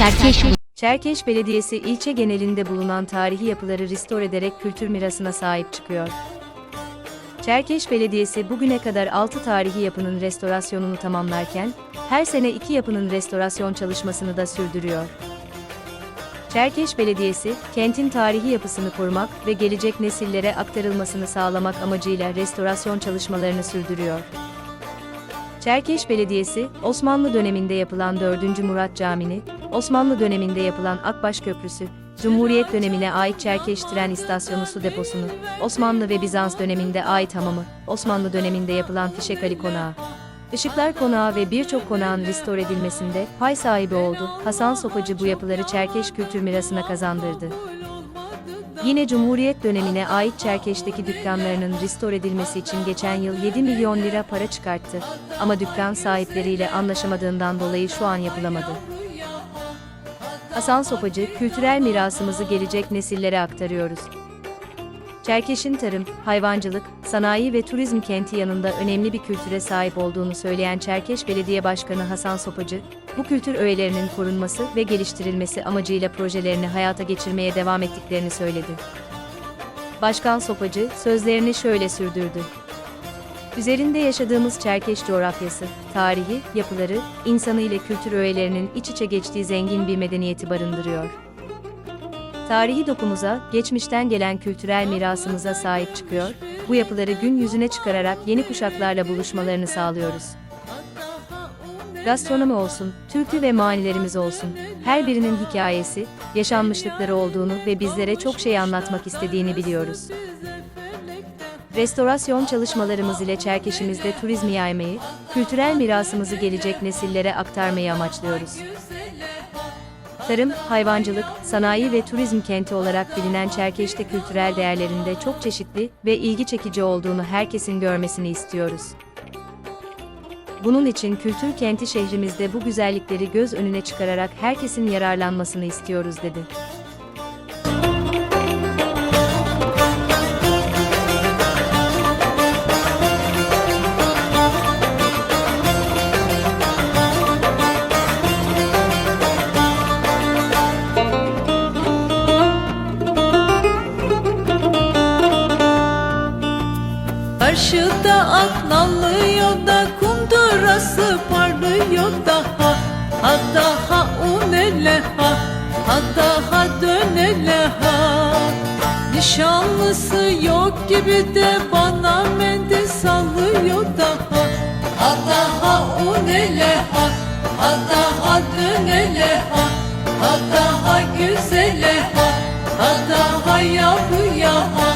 Çerkeş Çerkeş Belediyesi ilçe genelinde bulunan tarihi yapıları restore ederek kültür mirasına sahip çıkıyor. Çerkeş Belediyesi bugüne kadar 6 tarihi yapının restorasyonunu tamamlarken, her sene 2 yapının restorasyon çalışmasını da sürdürüyor. Çerkeş Belediyesi, kentin tarihi yapısını korumak ve gelecek nesillere aktarılmasını sağlamak amacıyla restorasyon çalışmalarını sürdürüyor. Çerkeş Belediyesi, Osmanlı döneminde yapılan 4. Murat Camini, Osmanlı döneminde yapılan Akbaş Köprüsü, Cumhuriyet dönemine ait Çerkeş Tren İstasyonu su deposunu, Osmanlı ve Bizans döneminde ait hamamı, Osmanlı döneminde yapılan Fişek Ali Konağı, Işıklar Konağı ve birçok konağın restore edilmesinde pay sahibi oldu. Hasan Sopacı bu yapıları Çerkeş kültür mirasına kazandırdı. Yine Cumhuriyet dönemine ait Çerkeş'teki dükkanlarının restore edilmesi için geçen yıl 7 milyon lira para çıkarttı. Ama dükkan sahipleriyle anlaşamadığından dolayı şu an yapılamadı. Hasan Sopacı, kültürel mirasımızı gelecek nesillere aktarıyoruz. Çerkeş'in tarım, hayvancılık, sanayi ve turizm kenti yanında önemli bir kültüre sahip olduğunu söyleyen Çerkeş Belediye Başkanı Hasan Sopacı, bu kültür öğelerinin korunması ve geliştirilmesi amacıyla projelerini hayata geçirmeye devam ettiklerini söyledi. Başkan Sopacı sözlerini şöyle sürdürdü. Üzerinde yaşadığımız Çerkeş coğrafyası, tarihi, yapıları, insanı ile kültür öğelerinin iç içe geçtiği zengin bir medeniyeti barındırıyor. Tarihi dokumuza, geçmişten gelen kültürel mirasımıza sahip çıkıyor, bu yapıları gün yüzüne çıkararak yeni kuşaklarla buluşmalarını sağlıyoruz. Gastronomi olsun, türkü ve manilerimiz olsun, her birinin hikayesi, yaşanmışlıkları olduğunu ve bizlere çok şey anlatmak istediğini biliyoruz. Restorasyon çalışmalarımız ile Çerkeşimizde turizmi yaymayı, kültürel mirasımızı gelecek nesillere aktarmayı amaçlıyoruz. Tarım, hayvancılık, sanayi ve turizm kenti olarak bilinen Çerkeş'te kültürel değerlerinde çok çeşitli ve ilgi çekici olduğunu herkesin görmesini istiyoruz. Bunun için kültür kenti şehrimizde bu güzellikleri göz önüne çıkararak herkesin yararlanmasını istiyoruz dedi. Karşıda aklanlıyor da kundurası parlıyor daha. Ha daha unele ha Ha daha dönele ha. Nişanlısı yok gibi de bana mendil sallıyor daha. Ha daha unele ha Ha daha dönele ha. Ha daha güzele ha Ha daha yavruya ha